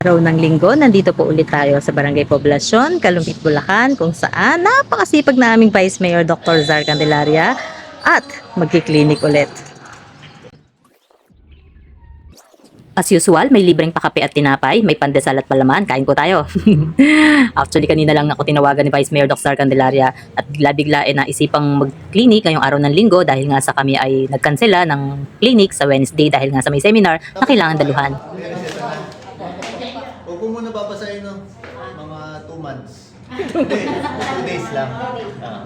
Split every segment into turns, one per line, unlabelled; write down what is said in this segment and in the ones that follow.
Araw ng linggo, nandito po ulit tayo sa Barangay Poblasyon, Kalumpit, Bulacan, kung saan napakasipag na aming Vice Mayor Dr. Zar Candelaria at magkiklinik ulit. As usual, may libreng pakape at tinapay, may pandesal at palaman, kain po tayo. Actually, kanina lang ako tinawagan ni Vice Mayor Dr. Candelaria at bigla-bigla eh, naisipang mag-clinic ngayong araw ng linggo dahil nga sa kami ay nagkansela ng clinic sa Wednesday dahil nga sa may seminar na kailangan daluhan.
Ko muna babasahin no? mga 2 months. Hindi, 2 days lang. Ah.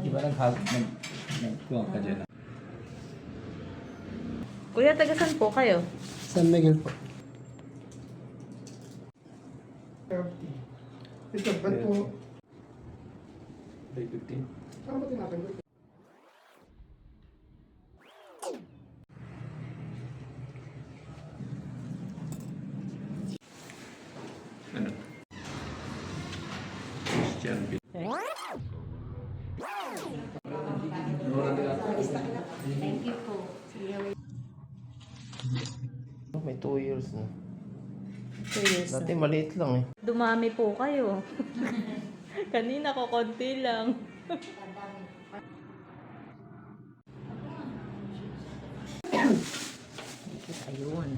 Di ba nag-hug, nag, nagkuhan ka dyan?
Kuya, tagasan po kayo?
San Miguel po.
Ito, ba't po?
Day 15?
Saan ba tinatanggol?
Christian B.
May 2 years na. Dati maliit lang eh.
Dumami po kayo. Kanina ko konti lang. Ayun.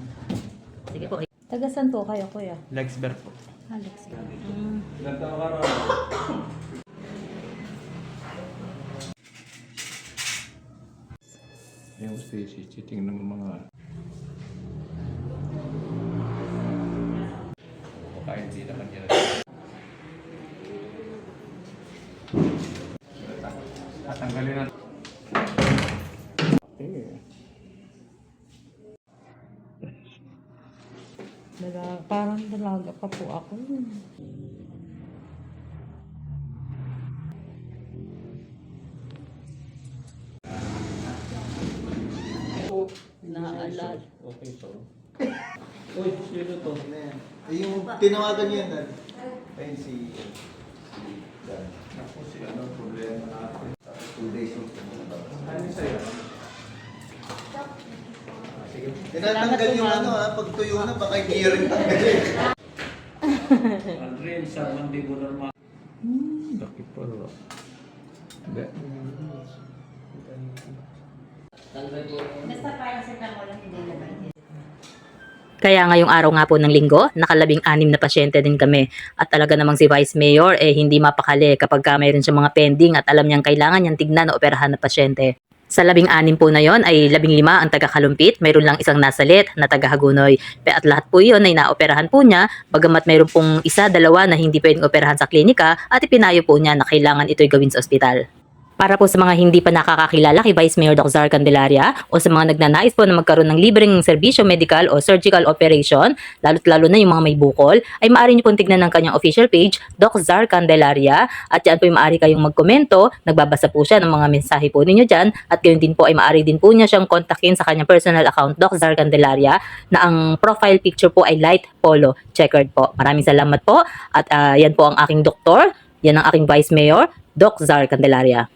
Sige po. Tagasan po kayo, kuya?
Lexber po.
Alex. Mm.
Ilan taon ka ron? Yung Stacy, titingnan mo mga... Baka hindi naman yan. Tatanggalin natin.
Dala, parang dalaga pa po ako. Naalala.
Okay, so. Uy, sino to?
Eh, yung tinawagan niyo yan, Dad. Ayun si... si Dad.
Ako si ano, problema natin.
Tapos 2 days yung pinababasa.
Ano sa'yo? Sige.
Tinatanggal yung ano ha, pag tuyo na, baka hindi rin tanggalin.
Aldrin, sa mandibular ma... Hmm, laki pa ro. Hindi.
Kaya ngayong araw nga po ng linggo, nakalabing anim na pasyente din kami. At talaga namang si Vice Mayor eh hindi mapakali kapag ka mayroon siya mga pending at alam niyang kailangan niyang tignan o operahan na pasyente. Sa labing anim po na yon ay labing lima ang taga-kalumpit, mayroon lang isang nasalit na taga-hagunoy. At lahat po yon ay naoperahan po niya, bagamat mayroon pong isa, dalawa na hindi pwedeng operahan sa klinika at ipinayo po niya na kailangan ito'y gawin sa ospital. Para po sa mga hindi pa nakakakilala kay Vice Mayor Dr. Zar Candelaria o sa mga nagnanais po na magkaroon ng libreng serbisyo medical o surgical operation, lalo't lalo na yung mga may bukol, ay maaari niyo pong tignan ng kanyang official page, Doc Zar Candelaria, at yan po ay maaari kayong magkomento, nagbabasa po siya ng mga mensahe po ninyo dyan, at gayon din po ay maaari din po niya siyang kontakin sa kanyang personal account, Doc Zar Candelaria, na ang profile picture po ay light polo checkered po. Maraming salamat po, at ah, yan po ang aking doktor, yan ang aking Vice Mayor, Doc Zar Candelaria.